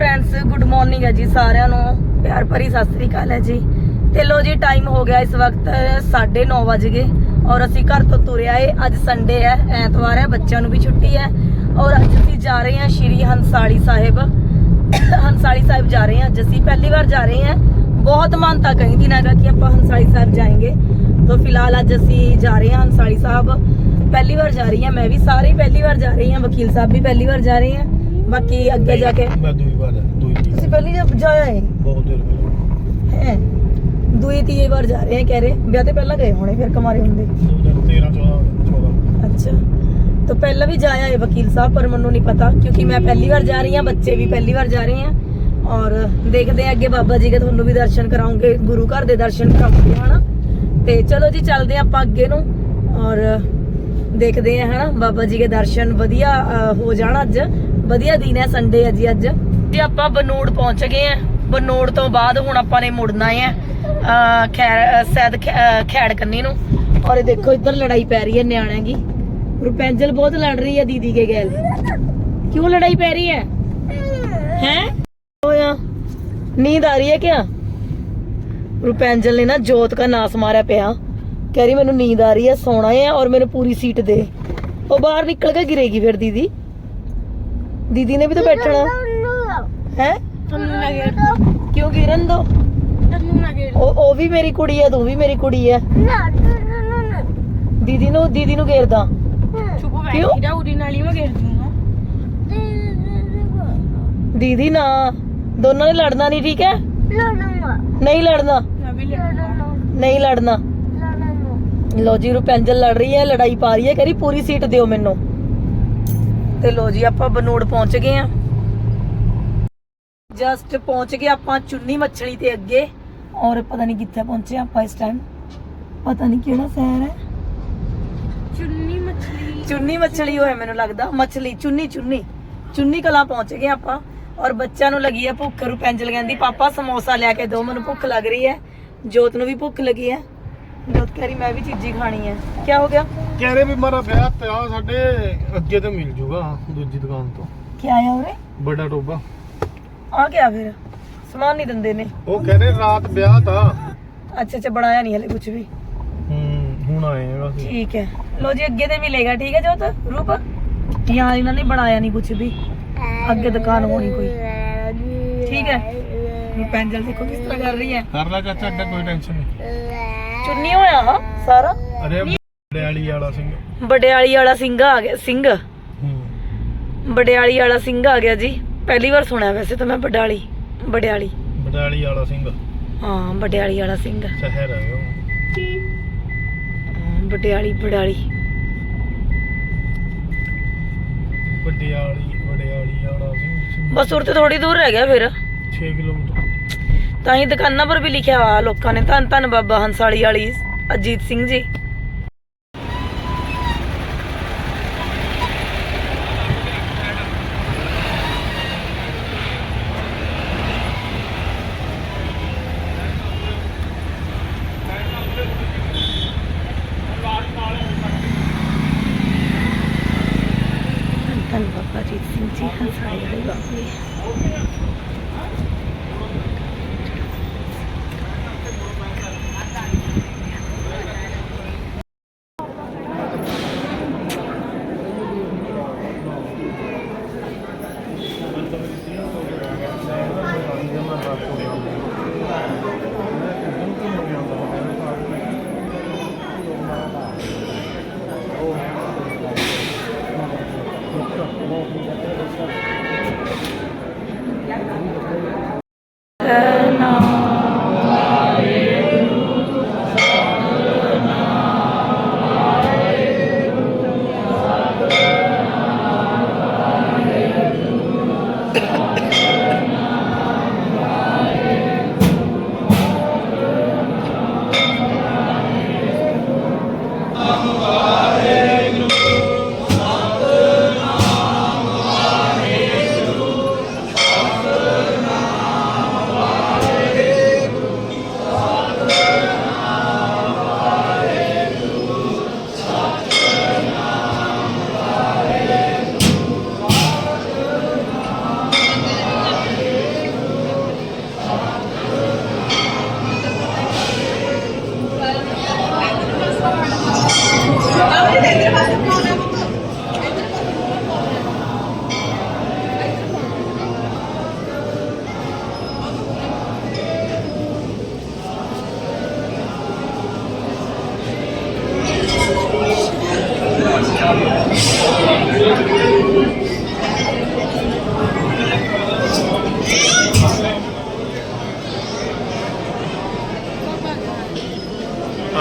Friends good morning ਹੈ ਜੀ ਸਾਰਿਆਂ ਨੂੰ। ਪਿਆਰ ਭਰੀ ਸਤਿ ਸ੍ਰੀ ਅਕਾਲ ਹੈ ਜੀ। ਤੇ ਲੋ ਜੀ ਟਾਈਮ ਹੋ ਗਿਆ ਇਸ ਵਕਤ 9:30 ਵਜ ਗਏ। ਔਰ ਅਸੀਂ ਘਰ ਤੋਂ ਤੁਰੇ ਆਏ ਅੱਜ ਸੰਡੇ ਹੈ ਐਤਵਾਰ ਹੈ ਬੱਚਿਆਂ ਨੂੰ ਵੀ ਛੁੱਟੀ ਹੈ ਔਰ ਅੱਜ ਅਸੀਂ ਜਾ ਰਹੇ ਹਾਂ ਸ਼੍ਰੀ ਹੰਸਾਲੀ ਸਾਹਿਬ। ਹੰਸਾਲੀ ਸਾਹਿਬ ਜਾ ਰਹੇ ਹਾਂ ਅੱਜ ਅਸੀਂ ਪਹਿਲੀ ਵਾਰ ਜਾ ਰਹੇ ਹਾਂ ਬਹੁਤ ਮਨ ਕਹਿੰਦੀ ਨਾ ਕਿ ਆਪਾਂ ਹੰਸਾਲੀ ਸਾਹਿਬ ਜਾਏਗੇ। ਤੋਂ ਫਿਲਹਾਲ ਅੱਜ ਅਸੀਂ ਜਾ ਰਹੇ ਹਾਂ ਹੰਸਾਲੀ ਸਾਹਿਬ। ਪਹਿਲੀ ਵਾਰ ਜਾ ਰਹੀ ਹਾਂ ਮੈਂ ਵੀ ਸਾਰੇ ਪਹਿਲੀ ਵਾਰ ਜਾ ਰਹੀ ਹਾਂ ਵਕੀਲ ਸਾਹਿਬ ਵੀ ਪਹਿਲੀ ਵਾਰ ਜਾ ਰਹੇ ਹਾਂ ਬਾਕੀ ਅੱਗੇ ਜਾ ਕੇ ਮੈਂ ਦੂਈ ਵਾਰ ਦੂਈ ਤੁਸੀਂ ਪਹਿਲੀ ਜਬ ਜਾਇਆ ਹੈ ਬਹੁਤ ਦੇਰ ਪਹਿਲਾਂ। ਹੈ? ਦੂਈ ਤੀਜੀ ਵਾਰ ਜਾ ਰਹੇ ਹੈ ਕਹਿ ਰਹੇ। ਵਿਆਹ ਤੇ ਪਹਿਲਾਂ ਗਏ ਹੋਣੇ ਫਿਰ ਕਮਾਰੇ ਹੁੰਦੇ। 2013 14 14 ਅੱਛਾ। ਤਾਂ ਪਹਿਲਾਂ ਵੀ ਜਾਇਆ ਹੈ ਵਕੀਲ ਸਾਹਿਬ ਪਰ ਮੈਨੂੰ ਨਹੀਂ ਪਤਾ ਕਿਉਂਕਿ ਮੈਂ ਪਹਿਲੀ ਵਾਰ ਜਾ ਰਹੀ ਹਾਂ ਬੱਚੇ ਵੀ ਪਹਿਲੀ ਵਾਰ ਜਾ ਰਹੇ हैं ਔਰ ਦੇਖਦੇ ਹਾਂ ਅੱਗੇ ਬਾਬਾ ਜੀ ਕੇ ਤੁਹਾਨੂੰ ਵੀ ਦਰਸ਼ਨ ਕਰਾਉਂਗੇ ਗੁਰੂ ਘਰ ਦੇ ਦਰਸ਼ਨ ਕਰਾਉਂਗੇ ਹਨਾ? ਤੇ ਚਲੋ ਜੀ ਚੱਲਦੇ ਹਾਂ ਆਪਾਂ ਅੱਗੇ ਨੂੰ। ਔਰ ਦੇਖਦੇ ਹਾਂ ਹਨਾ? ਬਾਬਾ ਜੀ ਕੇ ਦਰਸ਼ਨ ਵਧੀਆ ਅ, ਹੋ ਜਾਣ ਅੱਜ। ਵਧੀਆ ਦਿਨ ਹੈ ਸੰਡੇ ਹੈ ਜੀ ਅੱਜ। ਤੇ ਆਪਾਂ ਬਨੂੜ ਪਹੁੰਚ ਗਏ ਆ। ਬਨੂੜ ਤੋਂ ਬਾਅਦ ਹੁਣ ਆਪਾਂ ਨੇ ਮੁੜਨਾ ਹੈ ਖੈਰ ਸੈਦ ਖੈੜ ਕੰਨੀ ਨੂੰ। ਔਰ ਇਹ ਦੇਖੋ, ਇੱਧਰ ਲੜਾਈ ਪੈ ਰਹੀ ਹੈ ਨਿਆਣਿਆਂ ਦੀ। ਰੁਪੈਂਜਲ ਬਹੁਤ ਲੜ ਰਹੀ ਹੈ ਦੀਦੀ ਕੇ ਗੈਲ। ਕਿਉਂ ਲੜਾਈ ਪੈ ਰਹੀ ਹੈ? ਹੈ? ਹੋਇਆ ਨੀਂਦ ਆ ਰਹੀ ਹੈ ਕਿਆ? ਰੁਪੈਂਜਲ ਨੇ ਨਾ ਜੋਤ ਦਾ ਨਾਸ ਮਾਰਿਆ ਪਿਆ। ਕਹਿ ਰਹੀ, ਮੈਨੂੰ ਨੀਂਦ ਆ ਰਹੀ ਹੈ, ਸੋਣਾ ਹੈ ਔਰ ਮੈਨੂੰ ਪੂਰੀ ਸੀਟ ਦੇ। ਉਹ ਬਾਹਰ ਨਿਕਲ ਕੇ ਗਿਰੇਗੀ ਫਿਰ ਦੀਦੀ। ਦੀਦੀ ਨੇ ਵੀ ਤਾਂ ਬੈਠਣਾ। ਹੈ? ਤੁਹਾਨੂੰ ਨਾ ਗੇਰ ਕਿਉਂ ਗਿਰਨ ਦੋ ਤੁਹਾਨੂੰ ਨਾ ਗੇਰ ਉਹ ਵੀ ਮੇਰੀ ਕੁੜੀ ਹੈ ਤੂੰ ਵੀ ਮੇਰੀ ਕੁੜੀ ਹੈ ਦੀਦੀ ਨੂੰ ਦੀਦੀ ਨੂੰ ਗੇਰਦਾ ਚੁੱਪ ਇਹਦਾ ਉਡੀ ਨਾਲ ਮੈਂ ਗੇਰ ਦੂੰਗਾ ਦੀਦੀ ਨਾ। ਦੋਨਾਂ ਨੇ ਲੜਨਾ ਨਹੀਂ ਠੀਕ ਹੈ? ਲੜਨਾ ਨਹੀਂ ਲੜਨਾ। ਨਹੀਂ ਲੜਨਾ। ਲੋ ਜੀ ਰੁਪੈਂਜਲ ਲੜ ਰਹੀ ਹੈ ਲੜਾਈ ਪਾ ਰਹੀ ਹੈ ਕਰੀ ਪੂਰੀ ਸੀਟ ਦਿਓ ਮੈਨੂੰ। ਤੇ ਲੋ ਜੀ ਆਪਾਂ ਬਨੂੜ ਪਹੁੰਚ ਗਏ ਆ ਜਸਟ ਪਹੁੰਚ ਗਏ ਆਪਾਂ ਚੁੰਨੀ ਮੱਛਲੀ ਤੇ ਅੱਗੇ। ਔਰ ਪਤਾ ਨਹੀਂ ਕਿੱਥੇ ਪਹੁੰਚੇ ਆਪਾਂ ਇਸ ਟਾਈਮ ਪਤਾ ਨਹੀਂ ਕਿਹੜਾ ਸ਼ਹਿਰ ਹੈ। ਚੁੰਨੀ ਮੱਛਲੀ। ਹੋਇਆ ਮੈਨੂੰ ਲੱਗਦਾ। ਮੱਛਲੀ ਚੁੰਨੀ ਚੁੰਨੀ। ਚੁੰਨੀ ਕਲਾ ਪਹੁੰਚ ਗਏ ਆਪਾਂ। ਔਰ ਬੱਚਿਆਂ ਨੂੰ ਲੱਗੀ ਹੈ ਭੁੱਖ। ਰੁਪੈਂਜਲ ਕਹਿੰਦੀ ਪਾਪਾ ਸਮੋਸਾ ਲਿਆ ਕੇ ਦਿਓ। ਮੈਨੂੰ ਭੁੱਖ ਲੱਗ ਰਹੀ ਹੈ। ਜੋਤ ਨੂੰ ਵੀ ਭੁੱਖ ਲੱਗੀ ਹੈ। ਜੋਤ ਕਹਿ ਰਹੀ ਮੈਂ ਵੀ ਚੀਜ਼ੀ ਖਾਣੀ ਹੈ। ਕੀ ਹੋ ਗਿਆ? ਕਹਿ ਰਹੇ ਵੀ ਮਾਰਾ ਵਿਆਹ ਪਿਆ ਸਾਡੇ ਅੱਗੇ ਤੇ ਮਿਲ ਜੂਗਾ ਦੂਜੀ ਦੁਕਾਨ ਤੋਂ। ਕੀ ਆਇਆ ਉਰੇ? ਬੜਾ ਟੋਬਾ। ਆ ਗਿਆ ਫਿਰ। ਸਮਾਨ ਨਹੀਂ ਦਿੰਦੇ ਨੇ। ਉਹ ਕਹਿ ਰਹੇ ਰਾਤ ਵਿਆਹ ਤਾਂ। ਅੱਛਾ ਅੱਛਾ ਬਣਾਇਆ ਨਹੀਂ ਹਲੇ ਕੁਝ ਵੀ। ਹੂੰ ਹੁਣ ਆਏ ਆ ਅਸੀਂ ਠੀਕ ਹੈ। ਲੋ ਜੀ ਅੱਗੇ ਤੇ ਮਿਲੇਗਾ ਠੀਕ ਹੈ ਜੋਤ? ਰੂਪ? ਯਾਰ ਇਹਨਾਂ ਨੇ ਬਣਾਇਆ ਨਹੀਂ ਕੁਝ ਵੀ। ਅੱਗੇ ਦੁਕਾਨ ਹੋਣੀ ਕੋਈ। ਠੀਕ ਹੈ। ਰੁਪੈਂਜਲ ਦੇਖੋ ਕਿਸ ਤਰ੍ਹਾਂ ਕਰ ਰਹੀ ਹੈ। ਕਰ ਲੈ ਚਾਚਾ ਅੱਡਾ ਕੋਈ ਟੈਨਸ਼ਨ ਨਹੀਂ ਚੁੰਨੀ ਹੋਇਆ ਹਾਂ ਸਾਰਾ? ਅਰੇ ਬੜਿਆਲੀ ਵਾਲਾ ਸਿੰਘ। ਬਡਿਆਲੀ ਵਾਲਾ ਸਿੰਘ ਆ ਗਿਆ ਸਿੰਘ? ਹੂੰ। ਬਡਿਆਲੀ ਵਾਲਾ ਸਿੰਘ ਆ ਗਿਆ ਜੀ। ਪਹਿਲੀ ਵਾਰ ਸੁਣਿਆ ਵੈਸੇ ਤਾਂ ਮੈਂ ਬਡਾਲੀ ਬਡਿਆਲੀ। ਬੜਿਆਲੀ ਵਾਲਾ ਸਿੰਘ। ਹਾਂ ਬਡਿਆਲੀ ਵਾਲਾ ਸਿੰਘ। ਸ਼ਹਿਰ ਹੈ। ਉਹ ਹਾਂ, ਬਡਿਆਲੀ ਬਡਾਲੀ। ਬੜਿਆਲੀ ਬੜਿਆਲੀ ਵਾਲਾ ਸਿੰਘ। ਬਸ ਉਰ ਤੇ ਥੋੜੀ ਦੂਰ ਰਹਿ ਗਿਆ ਫਿਰ। 6 ਕਿਲੋਮੀਟਰ। ਤਾਂ ਹੀ ਦੁਕਾਨਾਂ ਪਰ ਵੀ ਲਿਖਿਆ ਵਾ, ਲੋਕਾਂ ਨੇ। ਧੰਨ ਧੰਨ ਬਾਬਾ ਹੰਸਾਲੀ ਵਾਲੀ, ਅਜੀਤ ਸਿੰਘ ਜੀ।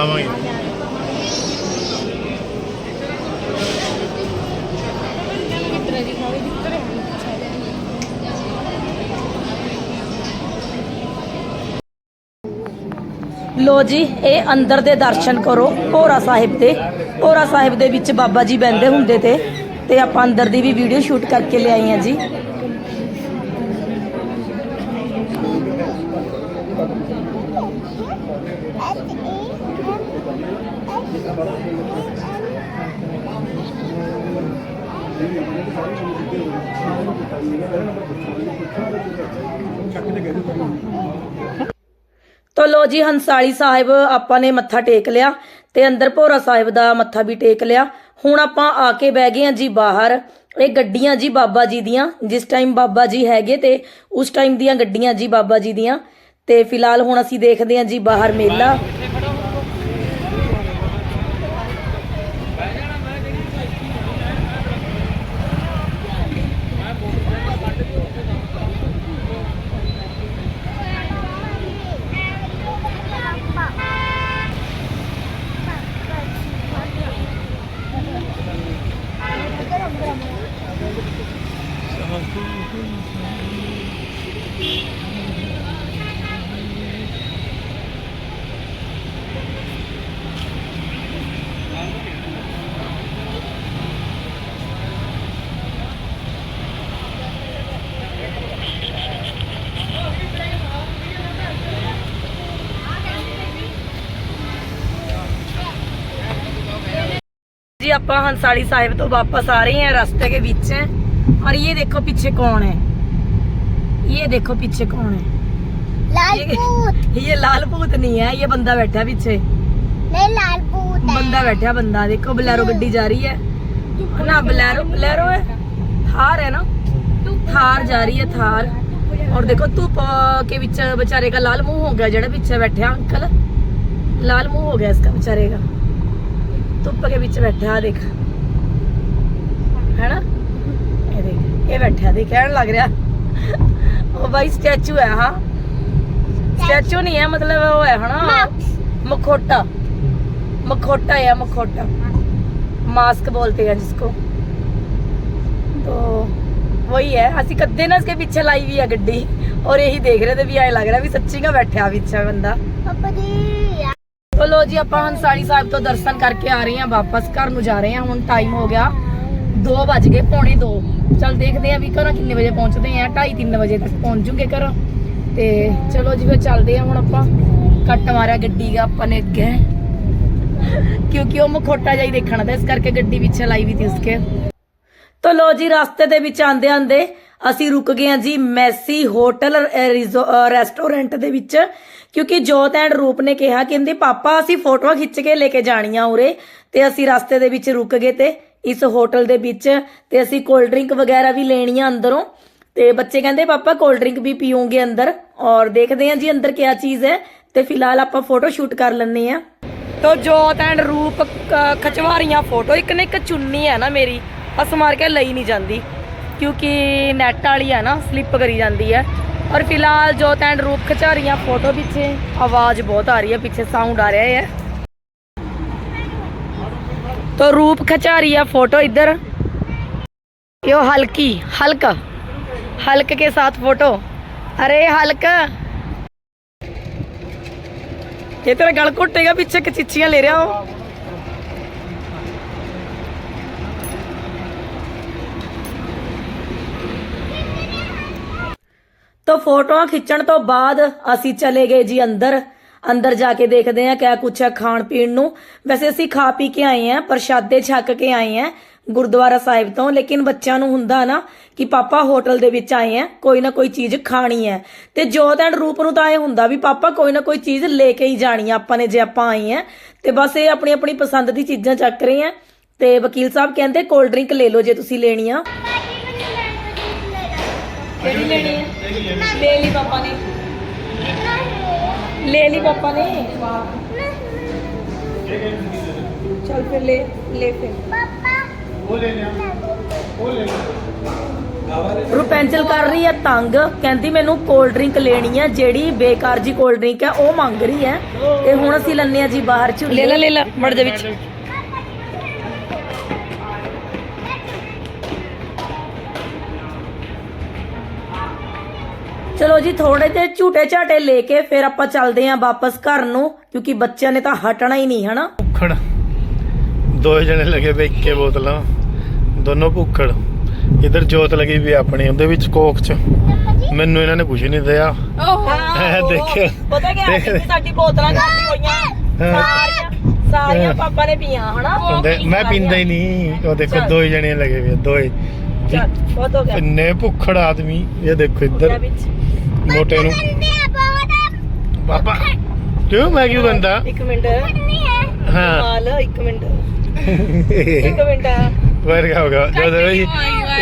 ਖਾਵਾਂਗੇ ਲੋ ਜੀ, ਇਹ ਅੰਦਰ ਦੇ ਦਰਸ਼ਨ ਕਰੋ, ਭੋਰਾ ਸਾਹਿਬ ਦੇ। ਭੋਰਾ ਸਾਹਿਬ ਦੇ ਵਿੱਚ ਬਾਬਾ ਜੀ ਬੈੰਦੇ ਹੁੰਦੇ ਤੇ। ਤੇ ਆਪਾਂ ਅੰਦਰ ਦੀ ਵੀ ਵੀਡੀਓ ਸ਼ੂਟ ਕਰਕੇ ਲਿਆਈ ਆ ਜੀ। ਤੋ ਲੋ ਜੀ ਹੰਸਾਲੀ ਸਾਹਿਬ, ਆਪਾਂ ਨੇ ਮੱਥਾ ਟੇਕ ਲਿਆ ਤੇ ਅੰਦਰ ਭੋਰਾ ਸਾਹਿਬ ਦਾ ਮੱਥਾ ਵੀ ਟੇਕ ਲਿਆ। ਹੁਣ ਆਪਾਂ ਆ ਕੇ ਬਹਿ ਗਏ ਆ ਜੀ ਬਾਹਰ। ਇਹ ਗੱਡੀਆਂ ਜੀ ਬਾਬਾ ਜੀ ਦੀਆਂ, ਜਿਸ ਟਾਈਮ ਬਾਬਾ ਜੀ ਹੈਗੇ ਤੇ ਉਸ ਟਾਈਮ ਦੀਆਂ ਗੱਡੀਆਂ ਜੀ ਬਾਬਾ ਜੀ ਦੀਆਂ। ਤੇ ਫਿਲਹਾਲ ਹੁਣ ਅਸੀਂ ਦੇਖਦੇ ਆ ਜੀ ਬਾਹਰ ਮੇਲਾ। ਆਪਾਂ हंसाली साहिब तो वापस आ रहे हैं रास्ते के बीच हैं और ये देखो पीछे कौन है ये देखो पीछे कौन है लाल ये- भूत ये लाल भूत नहीं है ये बंदा बैठा है पीछे नहीं लाल भूत है बंदा बैठा बंदा देखो बलेरो गड्डी जा रही है ना बलेरो बलेरो है थार है ना थार जा रही है थार और देखो धुप के बीच बेचारे का लाल मुंह हो गया जेड़ा पीछे बैठे हैं अंकल लाल मुंह हो गया इसका बेचारे का धुप के बीच बैठा है देख है ना ये देख ये बैठा देख कहने लग रहा ओ भाई स्टैचू है हाँ स्टैचू नहीं है मतलब वो है है ना मखोटा मखोटा है मखोटा मास्क बोलते हैं जिसको तो वही है ਅਸੀਂ कद्दे ना इसके पीछे लाई हुई है गड्डी और यही देख रहे थे भी आए लग रहा भी सच्ची का बैठा पीछे बंदा ਤੋ ਜੀ, ਆਪਾਂ ਹੁਣ ਸਾਹਿਬ ਤੋਂ ਦਰਸ਼ਨ ਕਰਕੇ ਆ ਰਹੇ ਹਾਂ, ਵਾਪਸ ਘਰ ਨੂੰ ਜਾ ਰਹੇ ਹਾਂ। ਹੁਣ ਟਾਈਮ ਹੋ ਗਿਆ 2 ਵਜ ਗਏ, ਪੌਣੇ 2 ਚਲ ਦੇਖਦੇ ਆ ਵੀ ਘਰਾਂ ਕਿੰਨੇ ਵਜੇ ਪਹੁੰਚਦੇ ਆ 2:30 3 ਵਜੇ ਤੱਕ ਪਹੁੰਚ ਜੂਗੇ ਘਰ। ਤੇ ਚਲੋ ਜੀ, ਫਿਰ ਚੱਲਦੇ ਆ ਹੁਣ ਆਪਾਂ। ਕੱਟ ਮਾਰਿਆ ਗੱਡੀ ਦਾ, ਆਪਾਂ ਨੇ ਅੱਗੇ। ਕਿਉਂਕਿ ਉਹ ਮਖੋਟਾ ਜਾਈ ਦੇਖਣਾ ਤਾਂ ਇਸ ਕਰਕੇ ਗੱਡੀ ਪਿੱਛੇ ਲਾਈ ਵੀ ਸੀ ਉਸਕੇ। ਤੋ ਲੋ ਜੀ, ਰਸਤੇ ਦੇ ਵਿੱਚ ਆਂਦੇ ਆਂਦੇ ਅਸੀਂ ਰੁਕ ਗਏ ਹਾਂ ਜੀ ਮੈਸੀ ਹੋਟਲ ਅ, ਰੈਸਟੋਰੈਂਟ ਦੇ ਵਿੱਚ। ਕਿਉਂਕਿ ਜੋਤ ਐਂਡ ਰੂਪ ਨੇ ਕਿਹਾ ਕਹਿੰਦੇ ਪਾਪਾ ਅਸੀਂ ਫੋਟੋਆਂ ਖਿੱਚ ਕੇ ਲੈ ਕੇ ਜਾਣੀਆਂ ਉਰੇ। ਤੇ ਅਸੀਂ ਰਸਤੇ ਦੇ ਵਿੱਚ ਰੁਕ ਗਏ ਤੇ ਇਸ ਹੋਟਲ ਦੇ ਵਿੱਚ ਤੇ ਅਸੀਂ ਕੋਲਡ ਡਰਿੰਕ ਵਗੈਰਾ ਵੀ ਲੈਣੀਆਂ ਅੰਦਰੋਂ। ਤੇ ਬੱਚੇ ਕਹਿੰਦੇ ਪਾਪਾ ਕੋਲਡ ਡਰਿੰਕ ਵੀ ਪੀਓਗੇ ਅੰਦਰ। ਔਰ ਦੇਖਦੇ ਹਾਂ ਜੀ ਅੰਦਰ ਕੀ ਚੀਜ਼ ਹੈ। ਤੇ ਫਿਲਹਾਲ ਆਪਾਂ ਫੋਟੋ ਸ਼ੂਟ ਕਰ ਲੈਣੇ ਆ ਤੋ ਜੋਤ ਐਂਡ ਰੂਪ ਕ- ਰਹੀਆਂ ਫੋਟੋ ਇੱਕ ਨੇ ਇੱਕ ਚੁੰਨੀ ਹੈ ਨਾ ਮੇਰੀ ਬਸ ਮਾਰ ਕੇ ਲਈ ਨਹੀਂ ਜਾਂਦੀ। ਕਿਉਂਕਿ ਨੈਟ ਵਾਲੀ ਹੈ ਨਾ ਸਲਿੱਪ ਕਰੀ ਜਾਂਦੀ ਹੈ ਔਰ ਫਿਲਹਾਲ ਜੋਤ ਐਂਡ ਰੂਪ ਖਿਚਾ ਰਹੀਆਂ ਫੋਟੋ ਪਿੱਛੇ ਆਵਾਜ਼ ਬਹੁਤ ਆ ਰਹੀ ਹੈ ਪਿੱਛੇ ਸਾਊਂਡ ਆ ਰਿਹਾ ਹੈ तो रूप खचा रही है फोटो इधर यो हल्की हल्क हल्क के साथ फोटो अरे हल्क ये तेरा गल घुटेगा पीछे कचिचियां ले रहा हो ਤਾਂ ਫੋਟੋਆਂ ਖਿੱਚਣ ਤੋਂ ਬਾਅਦ ਅਸੀਂ ਚਲੇ ਗਏ ਜੀ ਅੰਦਰ। ਅੰਦਰ ਜਾ ਕੇ ਦੇਖਦੇ ਹਾਂ ਕਿਆ ਕੁਛ ਹੈ ਖਾਣ ਪੀਣ ਨੂੰ। ਵੈਸੇ ਅਸੀਂ ਖਾ ਪੀ ਕੇ ਆਏ ਹਾਂ, ਪ੍ਰਸ਼ਾਦੇ ਛਕ ਕੇ ਆਏ ਹਾਂ ਗੁਰਦੁਆਰਾ ਸਾਹਿਬ ਤੋਂ। ਲੇਕਿਨ ਬੱਚਿਆਂ ਨੂੰ ਹੁੰਦਾ ਨਾ ਕਿ ਪਾਪਾ ਹੋਟਲ ਦੇ ਵਿੱਚ ਆਏ ਆ ਕੋਈ ਨਾ ਕੋਈ ਚੀਜ਼ ਖਾਣੀ ਹੈ। ਤੇ ਜੋਤ ਐਂਡ ਰੂਪ ਨੂੰ ਤਾਂ ਇਹ ਹੁੰਦਾ ਵੀ ਪਾਪਾ ਕੋਈ ਨਾ ਕੋਈ ਚੀਜ਼ ਲੈ ਕੇ ਹੀ ਜਾਣੀ ਆ ਆਪਾਂ ਨੇ ਜੇ ਆਪਾਂ ਆਏ ਆ ਤੇ ਬਸ ਇਹ ਆਪਣੀ ਆਪਣੀ ਪਸੰਦ ਦੀ ਚੀਜ਼ਾਂ ਚੱਕ ਰਹੇ ਆ ਤੇ ਵਕੀਲ ਸਾਹਿਬ ਕਹਿੰਦੇ ਕੋਲਡ ਡਰਿੰਕ ਲੈ ਲਓ ਜੇ ਤੁਸੀਂ ਲੈਣੀ ਆ। ਕਿਹੜੀ ਲੈਣੀ ਹੈ? ਲੈ ਲਈ ਪਾਪਾ ਨੇ। ਲੈ ਲਈ ਪਾਪਾ ਨੇ। ਚਲ ਫਿਰ ਲੈ ਲੈ ਫਿਰ। पापा ਉਹ ਲੈ ਲਿਆ ਉਹ ਲੈ ਲਿਆ ਰੁਪੈਂਚਲ ਕਰ ਰਹੀ ਹੈ ਤੰਗ। ਕਹਿੰਦੀ ਮੈਨੂੰ ਕੋਲਡ ਡਰਿੰਕ ਲੈਣੀ ਹੈ। ਜਿਹੜੀ ਬੇਕਾਰ ਜੀ ਕੋਲਡ ਡਰਿੰਕ ਹੈ ਉਹ ਮੰਗ ਰਹੀ ਹੈ। ਤੇ ਹੁਣ ਅਸੀਂ ਲੰਨੇ ਆ ਜੀ ਬਾਹਰ ਚ ਲੈ ਲੈ ਲੈ ਲੈ ਮੜ ਦੇ ਵਿੱਚ। ਚਲੋ ਜੀ ਥੋੜੇ ਜਿਹੇ ਝੂਟੇ ਝਾਟੇ ਲੈ ਕੇ ਫਿਰ ਆਪਾਂ ਚੱਲਦੇ ਆਂ ਵਾਪਸ ਘਰ ਨੂੰ ਕਿਉਂਕਿ ਬੱਚਿਆਂ ਨੇ ਤਾਂ ਹਟਣਾ ਹੀ ਨਹੀਂ ਹਨਾ? ਭੁੱਖੜ। ਦੋ ਜਣੇ ਲਗੇ ਵੇ ਇੱਕੇ ਬੋਤਲਾਂ। ਦੋਨੋਂ ਭੁੱਖੜ। ਇਧਰ ਜੋਤ ਲੱਗੀ ਵੀ ਆਪਣੀ ਉਹਦੇ ਵਿੱਚ ਕੋਕ ਚ। ਮੈਨੂੰ ਇਹਨਾਂ ਨੇ ਕੁਝ ਨਹੀਂ ਦਿਆ। ਹਾਂ, ਉਹ- ਦੇਖਿਓ। ਪਤਾ ਕੀ। ਸਾਡੀ ਬੋਤਲਾਂ ਖਾਲੀ ਹੋਈਆਂ। ਸਾਰੀਆਂ ਸਾਰੀਆਂ ਪਾਪਾ ਨੇ ਪੀਆਂ ਹਨਾ? ਮੈਂ ਪੀਂਦਾ ਹੀ ਨਹੀਂ। ਉਹ ਦੇਖੋ। ਦੋ ਹੀ ਜਣੇ ਲਗੇ ਵੇ ਦੋ ਹੀ। ਚੱਲ, ਬਹੁਤ ਹੋ ਗਿਆ। ਇੰਨੇ ਭੁੱਖੜ ਆਦਮੀ। ਇਹ ਦੇਖੋ ਉਹਦੇ ਇੱਧਰ ਵਿੱਚ। ਮੋਟੇ ਨੂੰ ਗੰਦੇ ਆ ਬਹੁਤ ਪਾਪਾ ਕਿਉਂ ਮੈਂ ਕਿਉਂ ਗੰਦਾ ਇੱਕ ਮਿੰਟ ਨਹੀਂ ਹੈ ਹਾਂ ਮਾਲ ਇੱਕ ਮਿੰਟ ਇੱਕ ਮਿੰਟ ਵਰ ਗਿਆ ਹੋਗਾ ਜਦੋਂ ਵੀ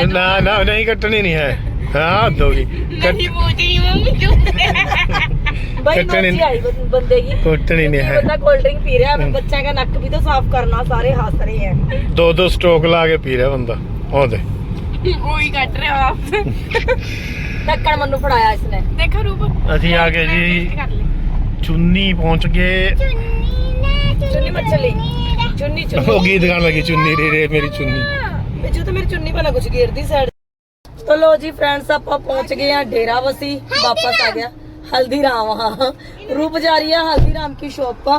ਨਾ ਨਾ ਨਹੀਂ ਕੱਟਣੀ ਨਹੀਂ ਹੈ ਹਾਂ ਦੋਗੀ ਨਹੀਂ ਬੋਝੀ ਮੰਮੀ ਤੂੰ भाई कट्टने नोची नहीं। आई बं- बंदे की ਕੱਟਣੀ ਨਹੀਂ क्योंकि ਹੈ बंदा कोल्ड ड्रिंक पी रहा है हम्म। अब बच्चा का नक भी तो साफ करना सारे हंस रहे हैं ਦੋ ਦੋ ਸਟ੍ਰੋਕ ਲਾ ਕੇ ਪੀ ਰਿਹਾ ਬੰਦਾ ਉਹ ਦੇ ਉਹੀ ਕੱਟ ਰਿਹਾ ਆਪ ਢੱਕਣ ਮੈਨੂੰ ਫੜਾਇਆ ਇਸਨੇ। ਦੇਖੋ ਰੂਪ। ਅਸੀਂ ਆ ਗਏ ਜੀ। ਚੁੰਨੀ ਪਹੁੰਚ ਗਏ। ਚੁੰਨੀ ਮੱਛਲੀ ਚੁੰਨੀ ਉਹ ਚੁੰਨੀ ਗੀਤ ਗਾਣ ਲੱਗੀ ਚੁੰਨੀ ਰੇ ਰੇ ਮੇਰੀ ਚੁੰਨੀ। ਜੋ ਤਾਂ ਮੇਰੀ ਚੁੰਨੀ ਬਣਾ ਕੁਛ ਗੇਰਦੀ ਸਾਈਡ ਤੋ ਲੋ ਜੀ ਫਰੈਂਡਸ ਆਪਾਂ ਪਹੁੰਚ ਗਏ ਆ ਡੇਰਾ ਵਸੀ। ਵਾਪਸ ਆ ਗਿਆ। ਹਲਦੀਰਾਮ ਹਾਂ ਰੂਪ ਜਾ ਰਹੀ ਆ ਹਲਦੀ ਰਾਮ ਕੀ ਸ਼ੌਪ ਪਾ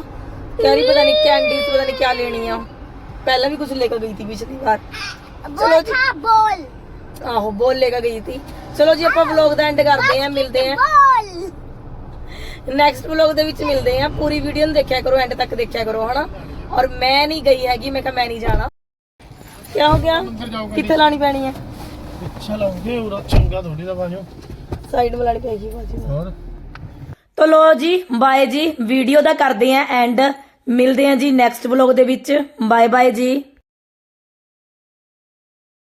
ਕਹਿ ਪਤਾ ਨਹੀਂ ਕੈਂਡੀਜ਼ ਪਤਾ ਨਹੀਂ ਕੀ ਲੈਣੀ ਆ ਪਹਿਲਾਂ ਵੀ ਕੁਝ ਲੈ ਕੇ ਗਈ ਸੀ ਪਿਛਲੀ ਵਾਰ। ਚਲੋ ਜੀ। ਆਹੋ ਬੋਲ ਲੈ ਕੇ ਗਈ ਸੀ ਚਲੋ ਜੀ ਆਪਾਂ ਵਲੌਗ ਦਾ ਐਂਡ ਕਰਦੇ ਆਂ ਮਿਲਦੇ ਆਂ ਨੈਕਸਟ ਵਲੌਗ ਦੇ ਵਿੱਚ ਮਿਲਦੇ ਆਂ ਪੂਰੀ ਵੀਡੀਓ ਨੂੰ ਦੇਖਿਆ ਕਰੋ ਐਂਡ ਤੱਕ ਦੇਖਿਆ ਕਰੋ ਹਨਾ? ਔਰ ਮੈਂ ਨਹੀਂ ਗਈ ਹੈਗੀ ਮੈਂ ਕਿਹਾ ਮੈਂ ਨਹੀਂ ਜਾਣਾ। ਕੀ ਹੋ ਗਿਆ? ਕਿੱਥੇ ਲਾਣੀ ਪੈਣੀ ਹੈ? ਅੱਛਾ ਲਾਉਂਗੇ ਉਰਾ ਚੰਗਾ ਥੋੜੀ ਦਾ ਬਾਜੋ। ਸਾਈਡ ਵਾਲੀ ਪੈਗੀ ਬਾਜੀ। ਹੋਰ? ਤੋ ਲੋ ਜੀ ਬਾਏ ਜੀ ਵੀਡੀਓ ਦਾ ਕਰਦੇ ਆਂ ਐਂਡ ਮਿਲਦੇ ਆਂ ਜੀ ਨੈਕਸਟ ਵਲੌਗ ਦੇ ਵਿੱਚ। ਬਾਏ ਬਾਏ ਜੀ।